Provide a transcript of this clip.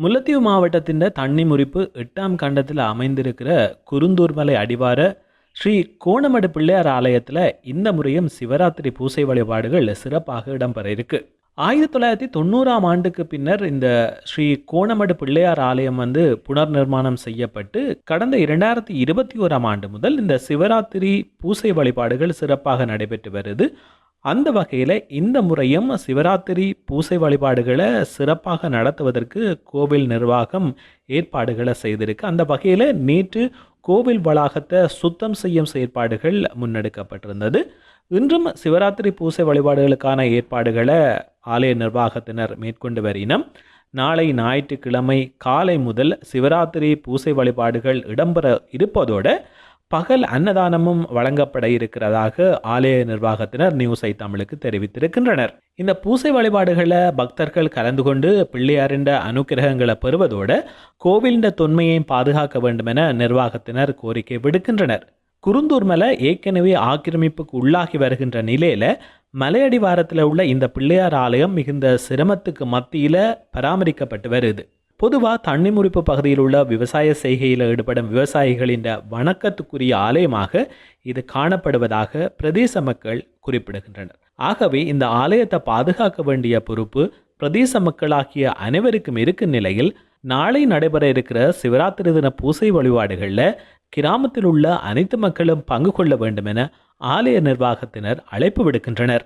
முல்லத்தீவு மாவட்டத்தின் தண்ணி முறிப்பு எட்டாம் கண்டத்தில் அமைந்திருக்கிற குருந்தூர்மலை அடிவார ஸ்ரீ கோணமடு பிள்ளையார் ஆலயத்தில் இந்த முறையும் சிவராத்திரி பூசை வழிபாடுகள் சிறப்பாக இடம்பெற இருக்கு ஆயிரத்தி தொள்ளாயிரத்தி தொண்ணூறாம் ஆண்டுக்கு பின்னர் இந்த ஸ்ரீ கோணமடு பிள்ளையார் ஆலயம் வந்து புனர் நிர்மாணம் செய்யப்பட்டு கடந்த இரண்டாயிரத்தி இருபத்தி ஓராம் ஆண்டு முதல் இந்த சிவராத்திரி பூசை வழிபாடுகள் சிறப்பாக நடைபெற்று வருது. அந்த வகையில் இந்த முறையும் சிவராத்திரி பூசை வழிபாடுகளை சிறப்பாக நடத்துவதற்கு கோவில் நிர்வாகம் ஏற்பாடுகளை செய்திருக்கு. அந்த வகையில் நேற்று கோவில் வளாகத்தை சுத்தம் செய்யும் செயற்பாடுகள் முன்னெடுக்கப்பட்டிருந்தது. இன்றும் சிவராத்திரி பூசை வழிபாடுகளுக்கான ஏற்பாடுகளை ஆலய நிர்வாகத்தினர் மேற்கொண்டு வரினம். நாளை ஞாயிற்றுக்கிழமை காலை முதல் சிவராத்திரி பூசை வழிபாடுகள் இடம்பெற இருப்பதோடு பகல் அன்னதானமும் வழங்கப்பட இருக்கிறதாக ஆலய நிர்வாகத்தினர் நியூஸை தமிழுக்கு தெரிவித்திருக்கின்றனர். இந்த பூசை வழிபாடுகளை பக்தர்கள் கலந்து கொண்டு பிள்ளையாரின் அனுக்கிரகங்களை பெறுவதோடு கோவிலின் தொன்மையை பாதுகாக்க வேண்டுமென நிர்வாகத்தினர் கோரிக்கை விடுக்கின்றனர். குருந்தூர் மலை ஏற்கனவே ஆக்கிரமிப்புக்கு உள்ளாகி வருகின்ற நிலையில மலையடிவாரத்தில் உள்ள இந்த பிள்ளையார் ஆலயம் மிகுந்த சிரமத்துக்கு மத்தியில் பராமரிக்கப்பட்டு வருது. பொதுவாக தண்ணி முறிப்பு பகுதியில் உள்ள விவசாய செய்கையில் ஈடுபடும் விவசாயிகளின் வணக்கத்துக்குரிய ஆலயமாக இது காணப்படுவதாக பிரதேச மக்கள் குறிப்பிடுகின்றனர். ஆகவே இந்த ஆலயத்தை பாதுகாக்க வேண்டிய பொறுப்பு பிரதேச மக்களாகிய அனைவருக்கும் இருக்கும் நிலையில் நாளை நடைபெற இருக்கிற சிவராத்திரி தின பூசை வழிபாடுகளில் கிராமத்தில் உள்ள அனைத்து மக்களும் பங்கு கொள்ள வேண்டும் என ஆலய நிர்வாகத்தினர் அழைப்பு விடுக்கின்றனர்.